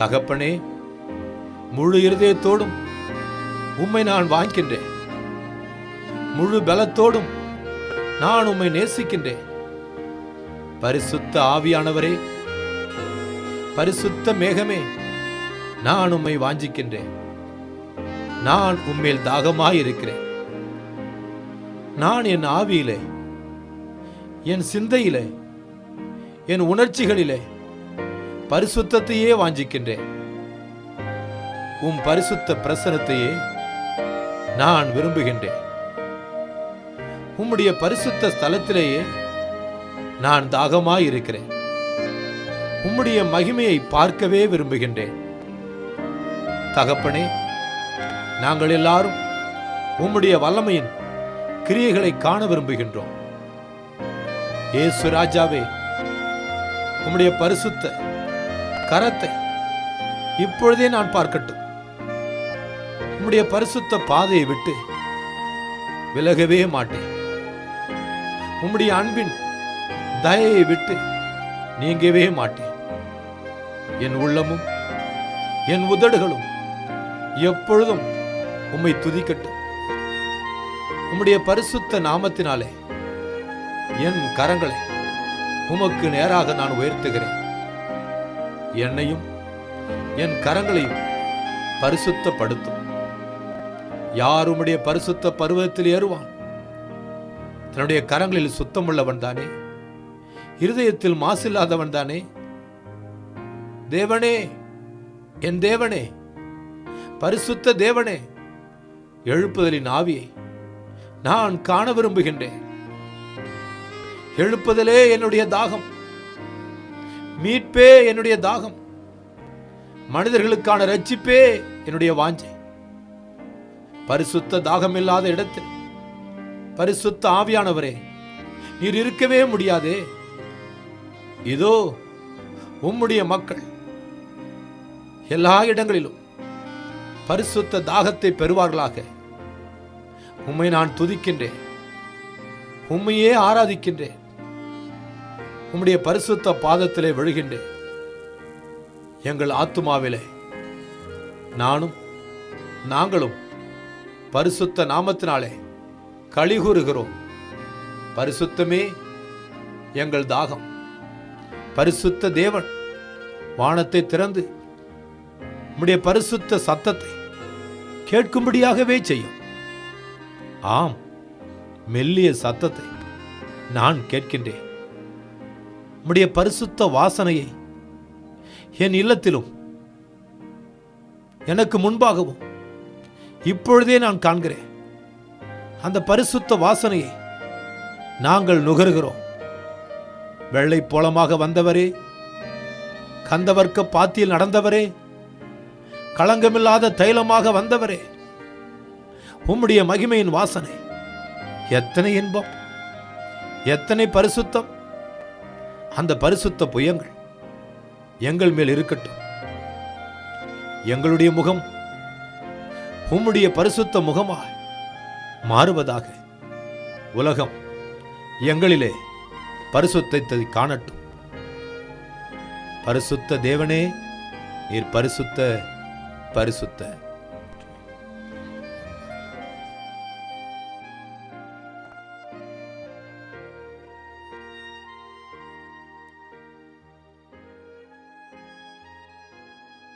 தகப்பனே முழு இருதயத்தோடும் உம்மை நான் வாங்கிக்கின்றேன் முழு பலத்தோடும் நான் உம்மை நேசிக்கின்றேன். பரிசுத்த ஆவியானவரே பரிசுத்த மேகமே நான் உம்மை வாஞ்சிக்கின்றேன். நான் உம்மேல் தாகமாயிருக்கிறேன். நான் என் ஆவியிலே என் சிந்தையிலே என் உணர்ச்சிகளிலே பரிசுத்தையே வாஞ்சிக்கின்றேன். உம் பரிசுத்த பிரசனத்தையே நான் விரும்புகின்றேன். உம்முடைய பரிசுத்த ஸ்தலத்திலேயே நான் தாகமாய் இருக்கிறேன் உம்முடைய மகிமையை பார்க்கவே விரும்புகின்றேன். தகப்பனே நாங்கள் எல்லாரும் உம்முடைய வல்லமையின் கிரியைகளை காண விரும்புகின்றோம். ஏசு ராஜாவே உம்முடைய பரிசுத்த கரத்தை இப்பொழுதே நான் பார்க்கட்டும். உம்முடைய பரிசுத்த பாதையை விட்டு விலகவே மாட்டேன். உம்முடைய அன்பின் தயையை விட்டு நீங்கவே மாட்டேன். என் உள்ளமும் என் உதடுகளும் எப்பொழுதும் உம்மை துதிக்கட்டும். உம்முடைய பரிசுத்த நாமத்தினாலே என் கரங்களை உமக்கு நேராக நான் உயர்த்துகிறேன். என்னையும் என் கரங்களையும் பரிசுத்தப்படுத்தும். யார் உம்முடைய பரிசுத்த பருவத்தில் ஏறுவான்? தன்னுடைய கரங்களில் சுத்தமுள்ளவன் தானே? இருதயத்தில் மாசில்லாதவன் தானே? தேவனே என் தேவனே பரிசுத்த தேவனே எழுப்புதலின் ஆவியை நான் காண விரும்புகின்றேன். எழுப்புதலே என்னுடைய தாகம். மீட்பே என்னுடைய தாகம். மனிதர்களுக்கான ரட்சிப்பே என்னுடைய வாஞ்சை. பரிசுத்த தாகம் இல்லாத இடத்தில் பரிசுத்த ஆவியானவரே நீர் இருக்கவே முடியாதே. இதோ உம்முடைய மக்கள் எல்லா இடங்களிலும் பரிசுத்த தாகத்தை பெறுவார்களாக. உம்மை நான் துதிக்கின்றேன். உம்மையே ஆராதிக்கின்றேன். உம்முடைய பரிசுத்த பாதத்திலே விழுகின்றேன். எங்கள் ஆத்துமாவிலே நானும் நாங்களும் பரிசுத்த நாமத்தினாலே களிகூறுகிறோம். பரிசுத்தமே எங்கள் தாகம். பரிசுத்த தேவன் வானத்தை திறந்து உம்முடைய பரிசுத்த சத்தத்தை கேட்கும்படியாகவே செய்யும். ஆம் மெல்லிய சத்தத்தை நான் கேட்கின்றேன். உம்முடைய பரிசுத்த வாசனையை என் இல்லத்திலும் எனக்கு முன்பாகவும் இப்பொழுதே நான் காண்கிறேன். அந்த பரிசுத்த வாசனையை நாங்கள் நுகர்கிறோம். வெள்ளை போலமாக வந்தவரே கந்தவர்க்க பாத்தியில் நடந்தவரே களங்கமில்லாத தைலமாக வந்தவரே உம்முடைய மகிமையின் வாசனை எத்தனை இன்பம் எத்தனை பரிசுத்தம் அந்த பரிசுத்த புயங்கள் எங்கள் மேல் இருக்கட்டும். எங்களுடைய முகம் உம்முடைய பரிசுத்த முகமாய் மாறுவதாக உலகம் எங்களிலே பரிசுத்தத்தை காணட்டும். பரிசுத்த தேவனே நீர் பரிசுத்த பரிசுத்த.